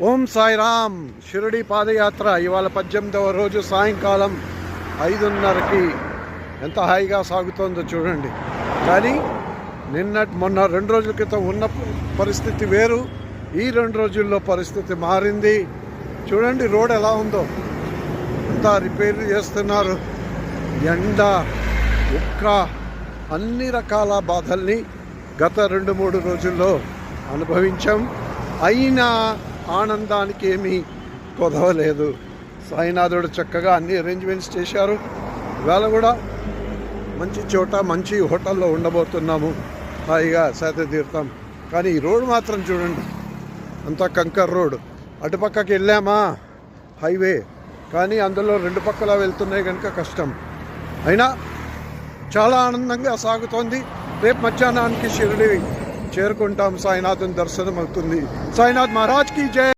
ఓం సాయిరామ్ షిరిడి పాదయాత్ర. ఇవాళ పద్దెనిమిదవ రోజు సాయంకాలం ఐదున్నరకి. ఎంత హాయిగా సాగుతోందో చూడండి. కానీ నిన్న మొన్న రెండు రోజుల క్రితం ఉన్న పరిస్థితి వేరు. ఈ రెండు రోజుల్లో పరిస్థితి మారింది. చూడండి రోడ్ ఎలా ఉందో. అంతా రిపేర్ చేస్తున్నారు. ఎండ ఉక్క అన్ని రకాల బాధల్ని గత రెండు మూడు రోజుల్లో అనుభవించాం. అయినా ఆనందానికి ఏమీ కొదవలేదు సాయినాథుడు చక్కగా అన్ని అరేంజ్మెంట్స్ చేశారు. ఇవాళ కూడా మంచి చోట మంచి హోటల్లో ఉండబోతున్నాము. హాయిగా సేద తీరుతాం కానీ ఈ రోడ్ మాత్రం చూడండి. అంతా కంకర్ రోడ్. అటుపక్కకి వెళ్ళామా? హైవే. కానీ అందులో రెండు పక్కల వెళ్తున్నాయి కనుక కష్టం. అయినా చాలా ఆనందంగా సాగుతోంది. రేపు మధ్యాహ్నానికి షిరిడి చేరుకుంటాం. సాయినాథుని దర్శనం అవుతుంది సాయినాథ్ మహారాజ్కి జయ